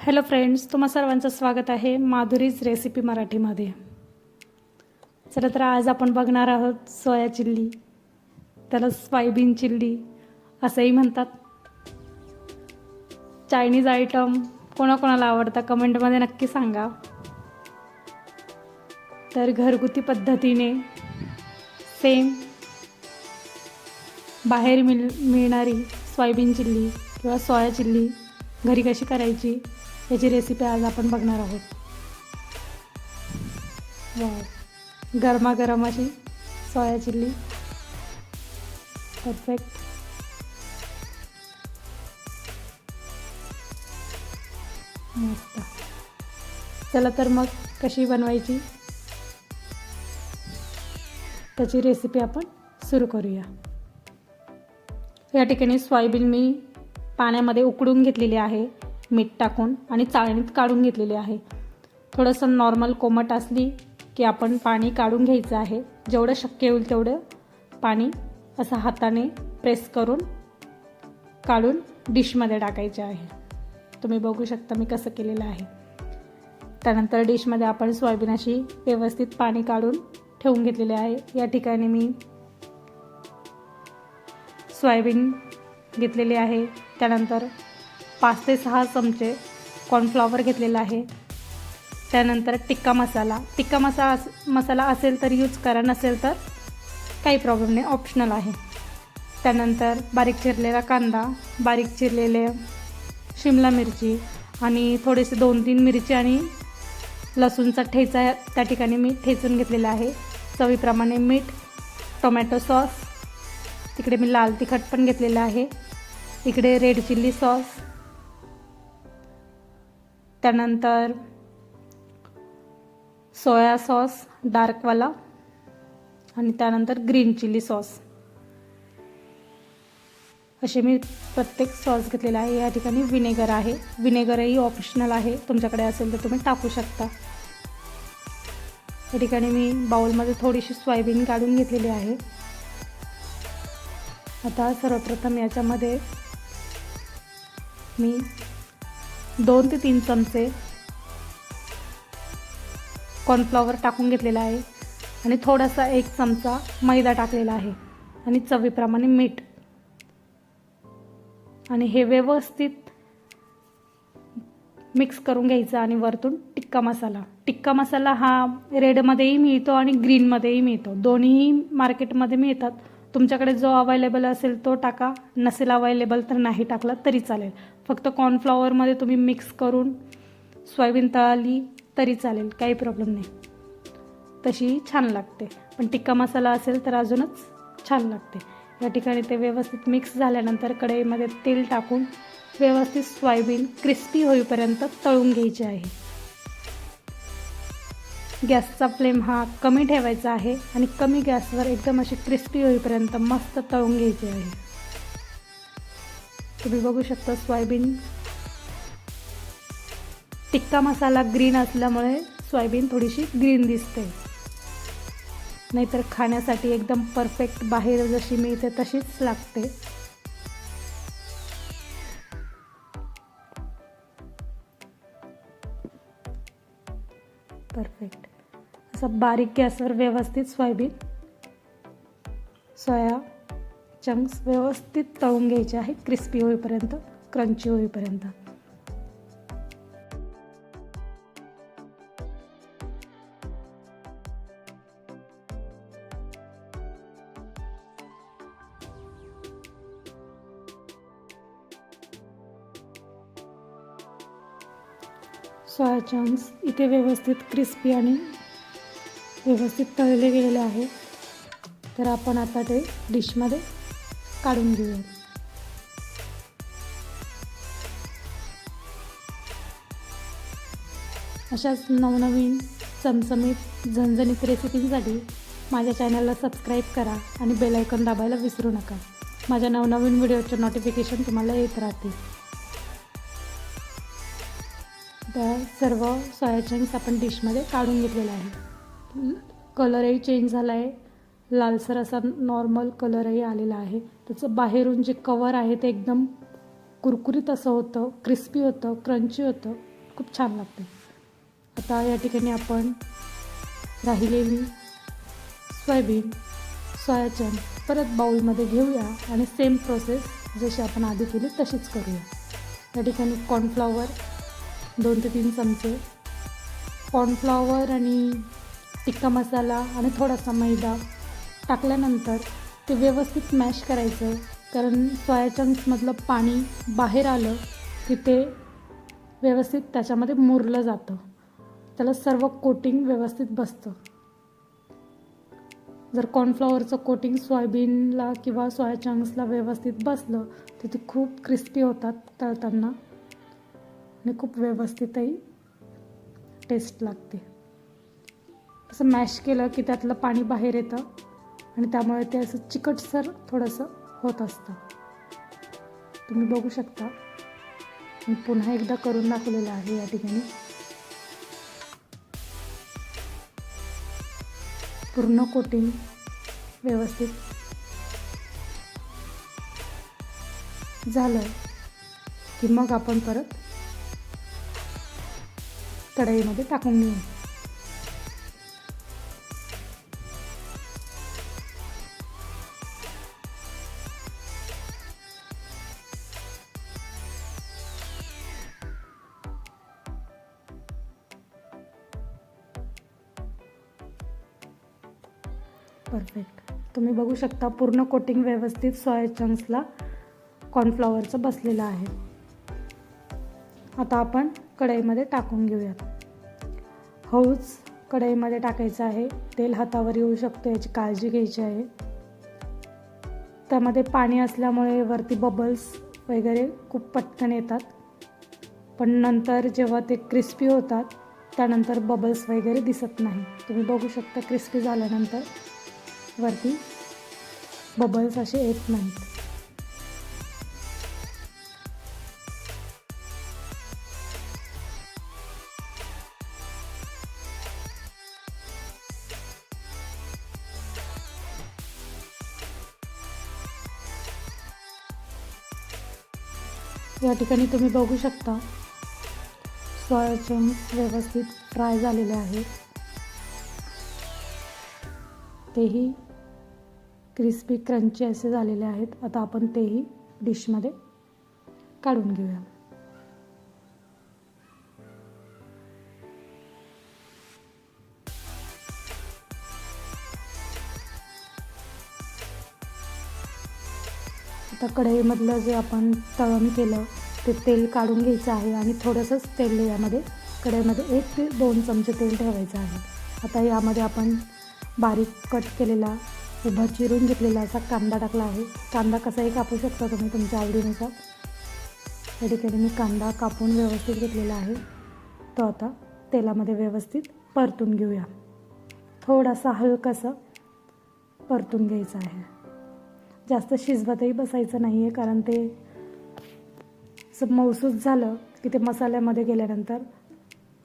Hello friends तुम्हा सर्वांचं स्वागत आहे माधुरीज रेसिपी मराठीमध्ये. चला तर आज आपण बघणार आहोत सोया चिल्ली त्याला सोयाबीन चिल्ली असंही म्हणतात. चायनीज आयटम कोणाकोणाला आवडतं कमेंटमध्ये नक्की सांगा. तर घरगुती पद्धतीने सेम बाहेर मिळ मिळणारी सोयाबीन चिल्ली किंवा सोया चिल्ली घरी कशी करायची याची रेसिपी आज आपण बघणार आहोत. वाव. गरमागरम अशी सोया चिल्ली. परफेक्ट मस्त. चला तर मग कशी बनवायची? त्याची रेसिपी आपण सुरू करूया. या ठिकाणी सोयाबीन मी पाण्यामध्ये उकडून घेतलेली आहे. मीठ टाकून आणि चाळणीत काढून घेतलेली आहे. थोडंसं नॉर्मल कोमट असली की आपण पाणी काढून घ्यायचं आहे. जेवढं शक्य होईल तेवढं पाणी असं हाताने प्रेस करून काढून डिशमध्ये टाकायचे आहे. तुम्ही बघू शकता मी कसं केलेलं आहे. त्यानंतर डिशमध्ये आपण सोयाबीन अशी व्यवस्थित पाणी काढून ठेवून घेतलेले आहे. या ठिकाणी मी सोयाबीन घेतलेले आहे. त्यानंतर पाच ते सहा चमचे कॉर्नफ्लॉवर घेतलेला आहे. त्यानंतर टिक्का मसाला. टिक्का मसाला मसाला असेल तर यूज करा नसेल तर काही प्रॉब्लेम नाही ऑप्शनल आहे. त्यानंतर बारीक चिरलेला कांदा बारीक चिरलेले शिमला मिरची आणि थोडेसे दोन तीन मिरची आणि लसूणचा ठेचा त्या ठिकाणी मी ठेचून घेतलेला आहे. चवीप्रमाणे मीठ टोमॅटो सॉस तिकडे मी लाल तिखट पण घेतलेलं आहे. इकडे रेड चिल्ली सॉस त्यानंतर सोया सॉस डार्कवाला आणि त्यानंतर ग्रीन चिली सॉस. असे मी प्रत्येक सॉस घेतलेला आहे. या ठिकाणी विनेगर आहे. विनेगरही ऑप्शनल आहे. तुमच्याकडे असेल तर तुम्ही टाकू शकता. या ठिकाणी मी बाउलमध्ये थोडीशी सोयाबीन काढून घेतलेली आहे. आता सर्वप्रथम याच्यामध्ये मी दोन ते तीन चमचे कॉर्नफ्लॉवर टाकून घेतलेला आहे. आणि थोडासा एक चमचा मैदा टाकलेला आहे. आणि चवीप्रमाणे मीठ. आणि हे व्यवस्थित मिक्स करून घ्यायचं आणि वरतून टिक्का मसाला. टिक्का मसाला हा रेडमध्येही मिळतो आणि ग्रीनमध्येही मिळतो. दोन्हीही मार्केटमध्ये मिळतात. तुमच्याकडे जो अवेलेबल असेल तो टाका. नसेल अवेलेबल तर नाही टाकला तरी चालेल. फक्त कॉर्नफ्लॉवरमध्ये तुम्ही मिक्स करून सोयाबीन तळाली तरी चालेल काही प्रॉब्लेम नाही. तशी छान लागते. पण टिक्का मसाला असेल तर अजूनच छान लागते. या ठिकाणी ते व्यवस्थित मिक्स झाल्यानंतर कढईमध्ये तेल टाकून व्यवस्थित सोयाबीन क्रिस्पी होईपर्यंत तळून घ्यायचे आहे. गॅसचा फ्लेम हा कमी ठेवायचा आहे आणि कमी गॅसवर एकदम अशी क्रिस्पी होईपर्यंत मस्त तळून घ्यायची आहे. तुम्ही बघू शकता सोयाबीन. टिक्का मसाला ग्रीन असल्यामुळे सोयाबीन थोडीशी ग्रीन दिसते. नाहीतर खाण्यासाठी एकदम परफेक्ट बाहेर जशी मिळते तशीच लागते. परफेक्ट असं बारीक गॅसवर व्यवस्थित सोयाबीन सोया चंक्स व्यवस्थित तळून घ्यायचे आहे क्रिस्पी होईपर्यंत क्रंची होईपर्यंत. सोया चंक्स इथे व्यवस्थित क्रिस्पी आणि व्यवस्थित तळले गेलेले आहे तर आपण आता ते डिशमध्ये काढून घेऊया अशाच नवनवीन चमचमीत झणझणीत रेसिपींसाठी माझ्या चॅनलला सबस्क्राईब करा आणि बेलायकन दाबायला विसरू नका. माझ्या नवनवीन व्हिडिओचे नोटिफिकेशन तुम्हाला येत राहतील. तर सर्व सोया चंक्स आपण डिशमध्ये काढून घेतलेलं आहे कलरही चेंज झाला आहे लालसर असा नॉर्मल कलरही आलेला आहे. त्याचं बाहेरून जे कवर आहे ते एकदम कुरकुरीत असं होतं क्रिस्पी होतं क्रंची होतं. खूप छान लागते आता या ठिकाणी आपण राहिलेली सोयाबीन सोयाचन परत बाऊलमध्ये घेऊया आणि सेम प्रोसेस जशी आपण आधी केली तशीच करूया. या ठिकाणी कॉर्नफ्लॉवर दोन ते तीन चमचे. कॉर्नफ्लॉवर आणि टिक्का मसाला आणि थोडासा मैदा. टाकल्यानंतर ते व्यवस्थित मॅश करायचं. कारण सोया चंक्समधलं पाणी बाहेर आलं की ते व्यवस्थित त्याच्यामध्ये मुरलं जातं. त्याला सर्व कोटिंग व्यवस्थित बसतं. जर कॉर्नफ्लॉवरचं कोटिंग सोयाबीनला किंवा सोया चंक्सला व्यवस्थित बसलं तर ते खूप क्रिस्पी होतात तळताना. आणि खूप व्यवस्थितही टेस्ट लागते. असं मॅश केलं की त्यातलं पाणी बाहेर येतं. आणि त्यामुळे ते असं चिकटसर थोडंसं होत असतं. तुम्ही बघू शकता. मी पुन्हा एकदा करून दाखवलेलं आहे या ठिकाणी. पूर्ण कोटिंग व्यवस्थित झालं की मग आपण परत कढईमध्ये टाकून घेऊ. परफेक्ट तुम्ही बघू शकता पूर्ण कोटिंग व्यवस्थित सोया चंक्सला कॉर्नफ्लॉवरचं बसलेलं आहे. आता आपण कढईमध्ये टाकून घेऊयात. हौज कढईमध्ये टाकायचं आहे. तेल हातावर येऊ शकतं याची काळजी घ्यायची आहे. त्यामध्ये पाणी असल्यामुळे वरती बबल्स वगैरे खूप पटकन येतात. पण नंतर जेव्हा ते क्रिस्पी होतात त्यानंतर बबल्स वगैरे दिसत नाही. तुम्ही बघू शकता क्रिस्पी झाल्यानंतर. वरती बबल्स असे येत नाहीत. या ठिकाणी तुम्ही बघू शकता. सोया चंक्स व्यवस्थित फ्राय झालेले आहेत तेही क्रिस्पी क्रंची असे झालेले आहेत. आता आपण तेही डिशमध्ये काढून घेऊया. आता कढईमधलं जे आपण तळण केलं ते तेल काढून घ्यायचं आहे आणि थोडंसंच तेल यामध्ये कढईमध्ये एक ते दोन चमचे तेल ठेवायचं आहे. आता यामध्ये आपण बारीक कट केलेला उभा चिरून घेतलेला असा कांदा टाकला आहे. कांदा कसाही कापू शकता तुम्ही तुमच्या आवडीनुसार? या ठिकाणी मी कांदा कापून व्यवस्थित घेतलेला आहे. तो आता तेलामध्ये व्यवस्थित परतून घेऊया. थोडासा हलकासा परतून घ्यायचा आहे. जास्त शिजवतही बसायचं नाही आहे कारण ते असं मौसूस झालं की ते मसाल्यामध्ये गेल्यानंतर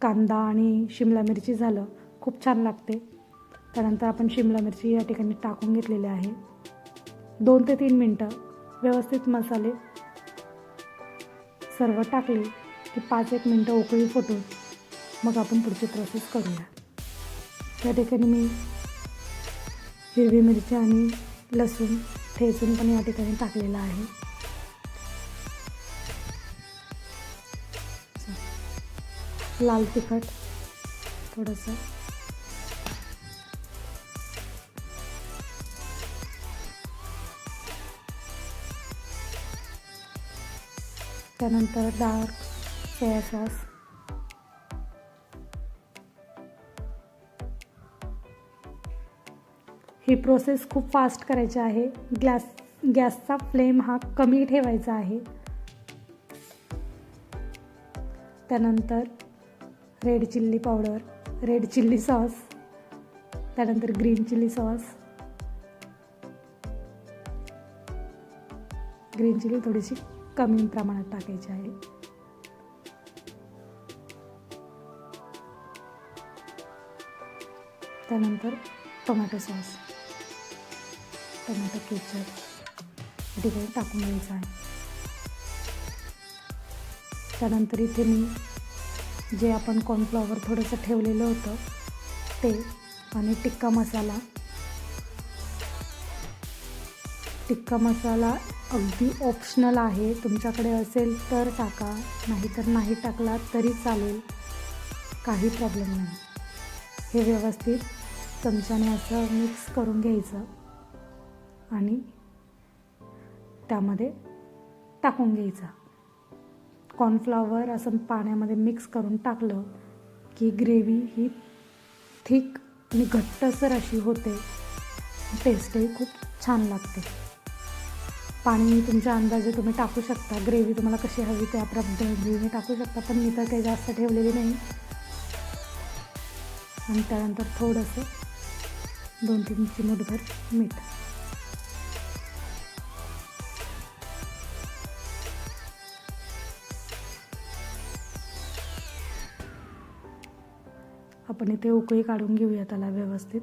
कांदा आणि शिमला मिरची झालं खूप छान लागते. त्यानंतर आपण शिमला मिरची या ठिकाणी टाकून घेतलेली आहे. दोन ते तीन मिनटं व्यवस्थित मसाले सर्व टाकले की पाच एक मिनटं उकळी फुटून मग आपण पुढची प्रोसेस करूया. त्या ठिकाणी मी हिरवी मिरची आणि लसूण ठेचून पण या ठिकाणी टाकलेलं आहे. लाल तिखट थोडंसं. त्यानंतर डार्क सोया सॉस. ही प्रोसेस खूप फास्ट करायची आहे. गॅस गॅसचा फ्लेम हा कमी ठेवायचा आहे. त्यानंतर red chilli powder red chilli sauce त्यानंतर green chilli sauce. Green chilli थोडीशी कमी प्रमाणात टाकायचे आहे. त्यानंतर टोमॅटो सॉस टोमॅटो केचप ठिकाणी टाकून घ्यायचं आहे. त्यानंतर इथे मी जे आपण कॉर्नफ्लॉवर थोडंसं ठेवलेलं होतं ते आणि टिक्का मसाला टिक्का मसाला अगदी ऑप्शनल आहे. तुमच्याकडे असेल तर टाका. नाहीतर नाही टाकला तरी चालेल. काही प्रॉब्लेम नाही. हे व्यवस्थित चमच्याने असं मिक्स करून घ्यायचं. आणि त्यामध्ये टाकून घ्यायचा. कॉर्नफ्लॉवर असं पाण्यामध्ये मिक्स करून टाकलं की ग्रेव्ही ही थिक आणि घट्टसर अशी होते. टेस्टही खूप छान लागते. पाणी तुमच्या अंदाजे तुम्ही टाकू शकता. ग्रेव्ही तुम्हाला कशी हवी त्या पद्धतीने टाकू शकता पण मी तर काही जास्त ठेवलेली नाही. आणि त्यानंतर थोडंसं दोन तीन चिमूटभर मीठ. आपण इथे उकळी काढून घेऊया त्याला व्यवस्थित.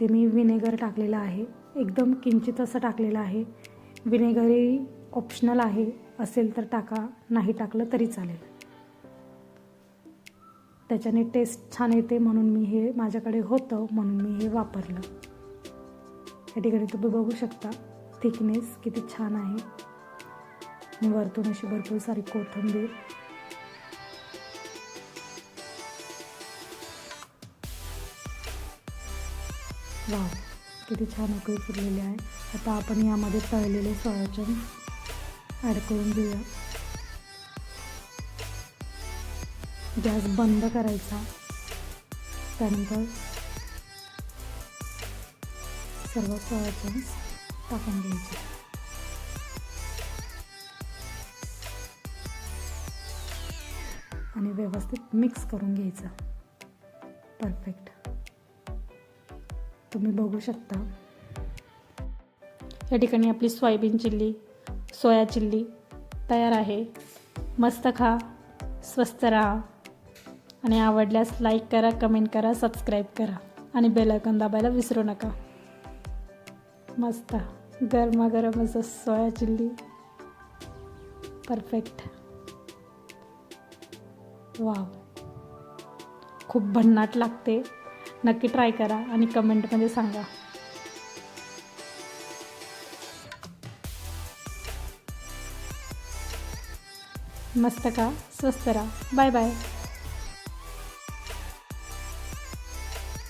इथे मी विनेगर टाकलेलं आहे. एकदम किंचित असं टाकलेलं आहे. विनेगरही ऑप्शनल आहे. असेल तर टाका नाही टाकलं तरी चालेल. त्याच्याने टेस्ट छान येते म्हणून मी हे माझ्याकडे होतं म्हणून मी हे वापरलं. या ठिकाणी तुम्ही बघू शकता थिकनेस किती छान आहे. वरतून अशी भरपूर सारी कोथिंबीर वा किती छान उकळी फुटलेली आहे. आता आपण यामध्ये तळलेले सोयाचून ॲड करून घेऊया. गॅस बंद करायचा. त्यानंतर सर्व सोयाचून्स टाकून घ्यायचे. आणि व्यवस्थित मिक्स करून घ्यायचं. परफेक्ट तुम्ही बघू शकता. या ठिकाणी आपली सोयाबीन चिल्ली सोया चिल्ली तयार आहे. मस्त खा स्वस्त राहा. आणि आवडल्यास लाईक करा कमेंट करा सबस्क्राईब करा. आणि बेल दाबायला विसरू नका. मस्त. गरमागरम असं सोया चिल्ली. परफेक्ट वाव खूप भन्नाट लागते. नक्की ट्राय करा आणि कमेंटमध्ये सांगा. मस्त का? स्वस्त राहा. Bye bye.